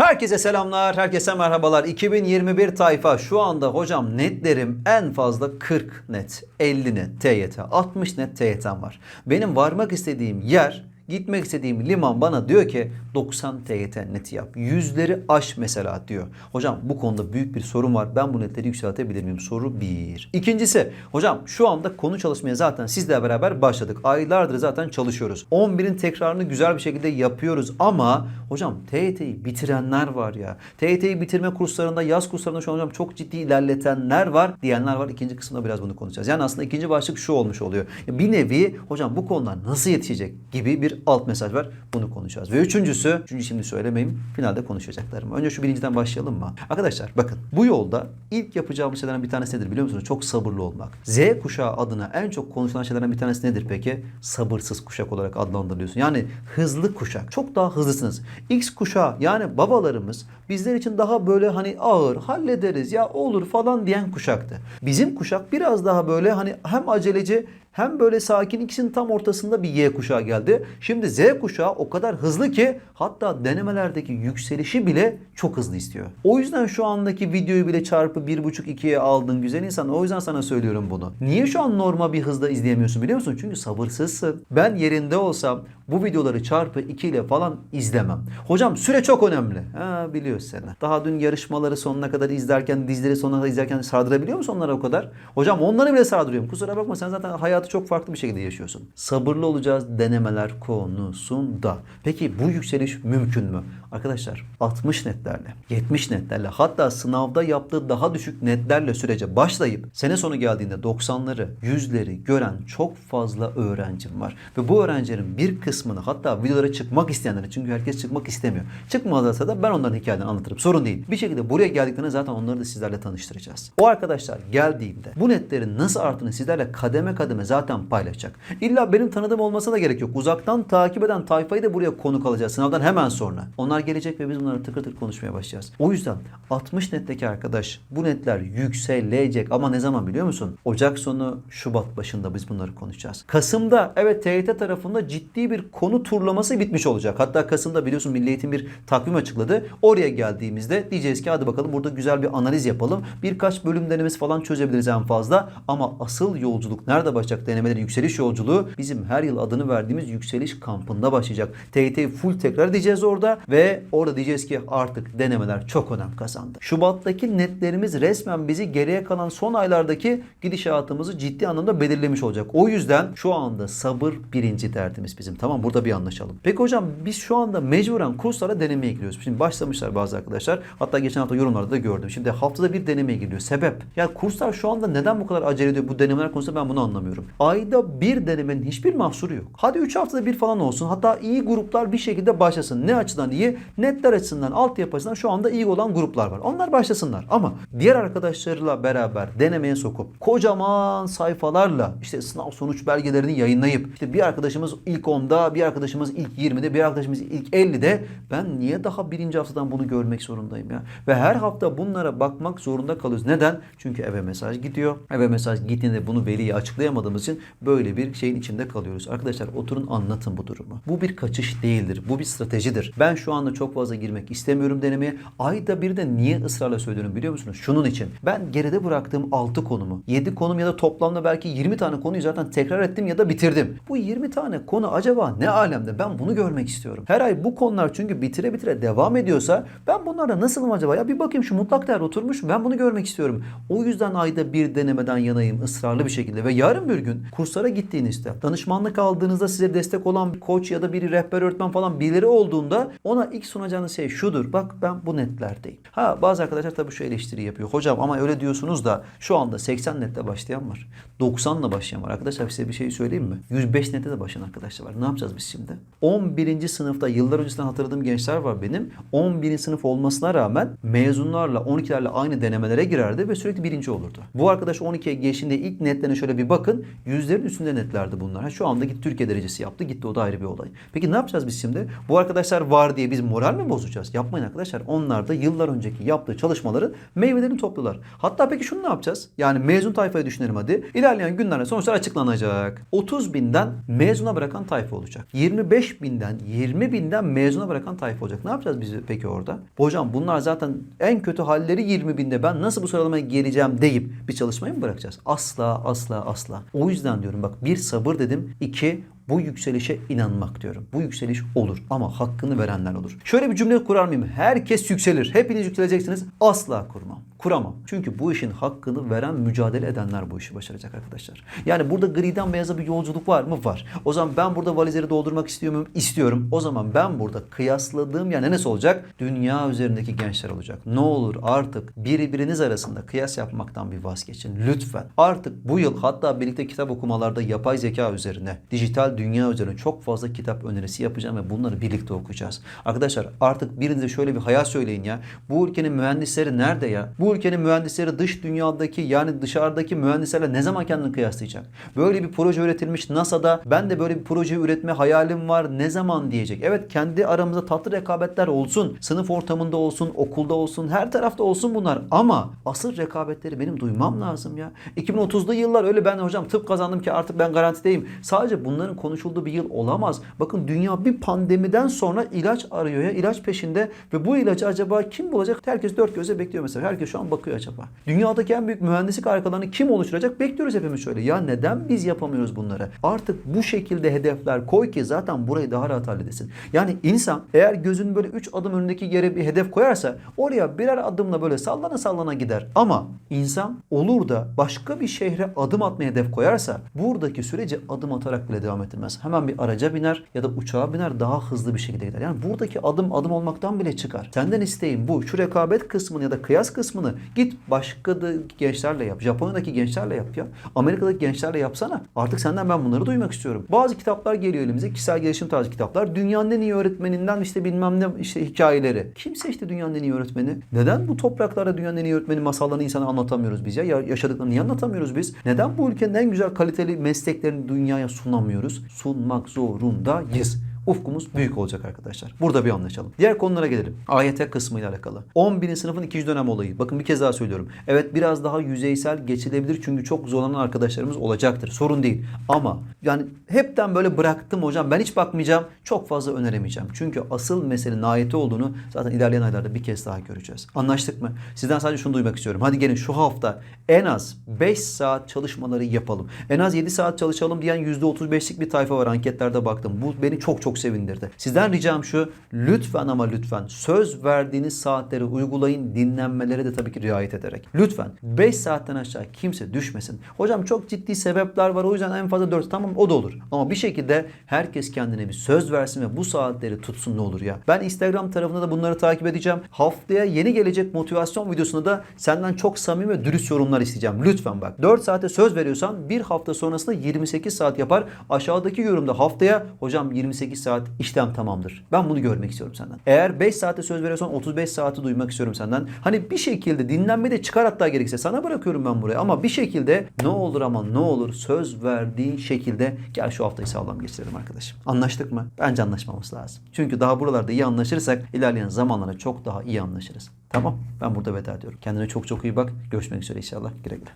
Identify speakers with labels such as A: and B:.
A: Herkese selamlar, herkese merhabalar. 2021 tayfa şu anda hocam netlerim en fazla 40 net, 50 net TYT, 60 net TYT'm var. Benim varmak istediğim yer, gitmek istediğim liman bana diyor ki 90 TYT neti yap. Yüzleri aş mesela diyor. Hocam bu konuda büyük bir sorun var. Ben bu netleri yükseltebilir miyim? Soru 1. İkincisi hocam şu anda konu çalışmaya zaten sizle beraber başladık. Aylardır zaten çalışıyoruz. 11'in tekrarını güzel bir şekilde yapıyoruz ama hocam TYT'yi bitirenler var ya. TYT'yi bitirme kurslarında, yaz kurslarında şu an hocam çok ciddi ilerletenler var diyenler var. İkinci kısımda biraz bunu konuşacağız. Yani aslında ikinci başlık şu olmuş oluyor. Bir nevi hocam bu konular nasıl yetişecek gibi bir alt mesaj var. Bunu konuşacağız. Ve üçüncüsü, üçüncü şimdi söylemeyeyim. Finalde konuşacaklarım. Önce şu birinciden başlayalım mı? Arkadaşlar bakın bu yolda ilk yapacağımız şeylerden bir tanesi nedir biliyor musunuz? Çok sabırlı olmak. Z kuşağı adına en çok konuşulan şeylerden bir tanesi nedir peki? Sabırsız kuşak olarak adlandırılıyorsun. Yani hızlı kuşak. Çok daha hızlısınız. X kuşağı yani babalarımız bizler için daha böyle hani ağır hallederiz ya olur falan diyen kuşaktı. Bizim kuşak biraz daha böyle hani hem aceleci hem böyle sakin ikisinin tam ortasında bir Y kuşağı geldi. Şimdi Z kuşağı o kadar hızlı ki hatta denemelerdeki yükselişi bile çok hızlı istiyor. O yüzden şu andaki videoyu bile çarpı 1.5-2'ye aldın güzel insan. O yüzden sana söylüyorum bunu. Niye şu an normal bir hızda izleyemiyorsun biliyor musun? Çünkü sabırsızsın. Ben yerinde olsam bu videoları çarpı 2 ile falan izlemem. Hocam süre çok önemli. Ha biliyoruz seni. Daha dün yarışmaları sonuna kadar izlerken, dizileri sonuna kadar izlerken sardırabiliyor musun onlara o kadar? Hocam onları bile sardırıyorum. Kusura bakma sen zaten hayatı çok farklı bir şekilde yaşıyorsun. Sabırlı olacağız denemeler konusunda. Peki bu yükseliş mümkün mü? Arkadaşlar 60 netlerle, 70 netlerle hatta sınavda yaptığı daha düşük netlerle sürece başlayıp sene sonu geldiğinde 90'ları, 100'leri gören çok fazla öğrencim var. Ve bu öğrencilerin bir kısmını hatta videolara çıkmak isteyenleri çünkü herkes çıkmak istemiyor. Çıkmazlarsa da ben onların hikayelerini anlatırım. Sorun değil. Bir şekilde buraya geldiklerinde zaten onları da sizlerle tanıştıracağız. O arkadaşlar geldiğinde bu netlerin nasıl arttığını sizlerle kademe kademe zaten paylaşacak. İlla benim tanıdığım olmasına da gerek yok. Uzaktan takip eden tayfayı da buraya konuk alacağız sınavdan hemen sonra. Onlar gelecek ve biz bunları tıkır tıkır konuşmaya başlayacağız. O yüzden 60 netteki arkadaş bu netler yükselecek ama ne zaman biliyor musun? Ocak sonu Şubat başında biz bunları konuşacağız. Kasım'da evet TYT tarafında ciddi bir konu turlaması bitmiş olacak. Hatta Kasım'da biliyorsun Milli Eğitim bir takvim açıkladı. Oraya geldiğimizde diyeceğiz ki hadi bakalım burada güzel bir analiz yapalım. Birkaç bölüm denemesi falan çözebiliriz en fazla. Ama asıl yolculuk nerede başlayacak denemelerin yükseliş yolculuğu bizim her yıl adını verdiğimiz yükseliş kampında başlayacak. TYT'yi full tekrar diyeceğiz orada ve orada diyeceğiz ki artık denemeler çok önem kazandı. Şubat'taki netlerimiz resmen bizi geriye kalan son aylardaki gidişatımızı ciddi anlamda belirlemiş olacak. O yüzden şu anda sabır birinci derdimiz bizim. Tamam burada bir anlaşalım. Peki hocam biz şu anda mecburen kurslara denemeye giriyoruz. Şimdi başlamışlar bazı arkadaşlar. Hatta geçen hafta yorumlarda da gördüm. Şimdi haftada bir denemeye giriyor. Sebep? Ya kurslar şu anda neden bu kadar acele ediyor bu denemeler konusunda ben bunu anlamıyorum. Ayda bir denemenin hiçbir mahsuru yok. Hadi 3 haftada bir falan olsun. Hatta iyi gruplar bir şekilde başlasın. Ne açıdan iyi? Netler açısından, altyapı açısından şu anda iyi olan gruplar var. Onlar başlasınlar. Ama diğer arkadaşlarıyla beraber denemeye sokup kocaman sayfalarla işte sınav sonuç belgelerini yayınlayıp işte bir arkadaşımız ilk 10'da, bir arkadaşımız ilk 20'de, bir arkadaşımız ilk 50'de ben niye daha birinci haftadan bunu görmek zorundayım ya? Ve her hafta bunlara bakmak zorunda kalıyoruz. Neden? Çünkü eve mesaj gidiyor. Eve mesaj gittiğinde bunu veliye açıklayamadığımız için böyle bir şeyin içinde kalıyoruz. Arkadaşlar oturun anlatın bu durumu. Bu bir kaçış değildir. Bu bir stratejidir. Ben şu anda çok fazla girmek istemiyorum denemeye. Ayda bir de niye ısrarla söylüyorum biliyor musunuz? Şunun için. Ben geride bıraktığım 6 konumu, 7 konum ya da toplamda belki 20 tane konuyu zaten tekrar ettim ya da bitirdim. Bu 20 tane konu acaba ne alemde? Ben bunu görmek istiyorum. Her ay bu konular çünkü bitire bitire devam ediyorsa ben bunlarla nasılım acaba? Ya bir bakayım şu mutlak değer oturmuş mu? Ben bunu görmek istiyorum. O yüzden ayda bir denemeden yanayım ısrarlı bir şekilde ve yarın bir gün kurslara gittiğinizde danışmanlık aldığınızda size destek olan bir koç ya da bir rehber öğretmen falan birileri olduğunda ona ilk sunacağınız şey şudur. Bak ben bu netlerdeyim. Ha bazı arkadaşlar tabii şu eleştiri yapıyor. Hocam ama öyle diyorsunuz da şu anda 80 nette başlayan var. 90 ile başlayan var. Arkadaşlar size bir şey söyleyeyim mi? 105 nette de başlayan arkadaşlar var. Ne yapacağız biz şimdi? 11. sınıfta yıllar öncesinden hatırladığım gençler var benim. 11. sınıf olmasına rağmen mezunlarla 12'lerle aynı denemelere girerdi ve sürekli birinci olurdu. Bu arkadaş 12'ye geçtiğinde ilk netlerine şöyle bir bakın. Yüzlerin üstünde netlerdi bunlar. Ha, şu anda gitti Türkiye derecesi yaptı. Gitti o da ayrı bir olay. Peki ne yapacağız biz şimdi? Bu arkadaşlar var diye biz moral mi bozacağız? Yapmayın arkadaşlar. Onlar da yıllar önceki yaptığı çalışmaların meyvelerini topluyorlar. Hatta peki şunu ne yapacağız? Yani mezun tayfayı düşünelim hadi. İlerleyen günlerde sonuçlar açıklanacak. 30 binden mezuna bırakan tayfa olacak. 25 binden 20 binden mezuna bırakan tayfa olacak. Ne yapacağız biz peki orada? Hocam bunlar zaten en kötü halleri 20 binde. Ben nasıl bu sıralamaya geleceğim deyip bir çalışmayı mı bırakacağız? Asla asla asla. O yüzden diyorum bak bir sabır dedim. iki bu yükselişe inanmak diyorum. Bu yükseliş olur ama hakkını verenler olur. Şöyle bir cümle kurar mıyım? Herkes yükselir. Hepiniz yükseleceksiniz. Asla kurmam. Kuramam. Çünkü bu işin hakkını veren, mücadele edenler bu işi başaracak arkadaşlar. Yani burada griden beyaza bir yolculuk var mı? Var. O zaman ben burada valizleri doldurmak istiyor muyum? İstiyorum. O zaman ben burada kıyasladığım yer neresi olacak? Dünya üzerindeki gençler olacak. Ne olur artık birbiriniz arasında kıyas yapmaktan bir vazgeçin. Lütfen. Artık bu yıl hatta birlikte kitap okumalarda yapay zeka üzerine, dijital dünya üzerine çok fazla kitap önerisi yapacağım ve bunları birlikte okuyacağız. Arkadaşlar artık birinize şöyle bir hayal söyleyin ya. Bu ülkenin mühendisleri nerede ya? Bu ülkenin mühendisleri dış dünyadaki yani dışarıdaki mühendislerle ne zaman kendini kıyaslayacak? Böyle bir proje üretilmiş NASA'da ben de böyle bir proje üretme hayalim var ne zaman diyecek. Evet kendi aramızda tatlı rekabetler olsun. Sınıf ortamında olsun, okulda olsun, her tarafta olsun bunlar. Ama asıl rekabetleri benim duymam lazım ya. 2030'lu yıllar öyle ben hocam tıp kazandım ki artık ben garantideyim. Sadece bunların konuşulduğu bir yıl olamaz. Bakın dünya bir pandemiden sonra ilaç arıyor ya. ilaç peşinde ve bu ilacı acaba kim bulacak? Herkes dört gözle bekliyor mesela. Herkes şu an bakıyor acaba. Dünyadaki en büyük mühendislik arkalarını kim oluşturacak? Bekliyoruz hepimiz şöyle. Ya neden biz yapamıyoruz bunları? Artık bu şekilde hedefler koy ki zaten burayı daha rahat halledesin. Yani insan eğer gözünün böyle 3 adım önündeki yere bir hedef koyarsa oraya birer adımla böyle sallana sallana gider. Ama insan olur da başka bir şehre adım atmaya hedef koyarsa buradaki süreci adım atarak bile devam ettirmez. Hemen bir araca biner ya da uçağa biner daha hızlı bir şekilde gider. Yani buradaki adım adım olmaktan bile çıkar. Senden isteğim bu. Şu rekabet kısmını ya da kıyas kısmını git başka da gençlerle yap. Japonya'daki gençlerle yap ya. Amerika'daki gençlerle yapsana. Artık senden ben bunları duymak istiyorum. Bazı kitaplar geliyor elimize. Kişisel gelişim tarzı kitaplar. Dünyanın en iyi öğretmeninden işte bilmem ne işte hikayeleri. Kim seçti dünyanın en iyi öğretmeni? Neden bu topraklarda dünyanın en iyi öğretmeni masallarını insana anlatamıyoruz biz ya? ya yaşadıklarını niye anlatamıyoruz biz? Neden bu ülkenin en güzel kaliteli mesleklerini dünyaya sunamıyoruz? Sunmak zorundayız. Ufkumuz büyük olacak arkadaşlar. Burada bir anlaşalım. Diğer konulara gelelim. AYT kısmıyla alakalı. 11. sınıfın ikinci dönem olayı. Bakın bir kez daha söylüyorum. Evet biraz daha yüzeysel geçilebilir çünkü çok zorlanan arkadaşlarımız olacaktır. Sorun değil. Ama yani hepten böyle bıraktım hocam ben hiç bakmayacağım. Çok fazla öneremeyeceğim. Çünkü asıl meselenin AYT olduğunu zaten ilerleyen aylarda bir kez daha göreceğiz. Anlaştık mı? Sizden sadece şunu duymak istiyorum. Hadi gelin şu hafta en az 5 saat çalışmaları yapalım. En az 7 saat çalışalım diyen %35'lik bir tayfa var anketlerde baktım. Bu beni çok çok sevindirdi. Sizden ricam şu lütfen ama lütfen söz verdiğiniz saatleri uygulayın dinlenmelere de tabii ki riayet ederek. Lütfen 5 saatten aşağı kimse düşmesin. Hocam çok ciddi sebepler var o yüzden en fazla 4 tamam o da olur. Ama bir şekilde herkes kendine bir söz versin ve bu saatleri tutsun ne olur ya. Ben Instagram tarafında da bunları takip edeceğim. Haftaya yeni gelecek motivasyon videosunda da senden çok samimi ve dürüst yorumlar isteyeceğim. Lütfen bak 4 saate söz veriyorsan bir hafta sonrasında 28 saat yapar. Aşağıdaki yorumda haftaya hocam 28 saat işlem tamamdır. Ben bunu görmek istiyorum senden. Eğer 5 saate söz veriyorsan 35 saati duymak istiyorum senden. Hani bir şekilde dinlenme de çıkar hatta gerekirse sana bırakıyorum ben buraya ama bir şekilde ne olur ama ne olur söz verdiğin şekilde gel şu haftayı sağlam geçirelim arkadaşım. Anlaştık mı? Bence anlaşmamız lazım. Çünkü daha buralarda iyi anlaşırsak ilerleyen zamanlara çok daha iyi anlaşırız. Tamam ben burada veda ediyorum. Kendine çok çok iyi bak. Görüşmek üzere inşallah. Güle güle.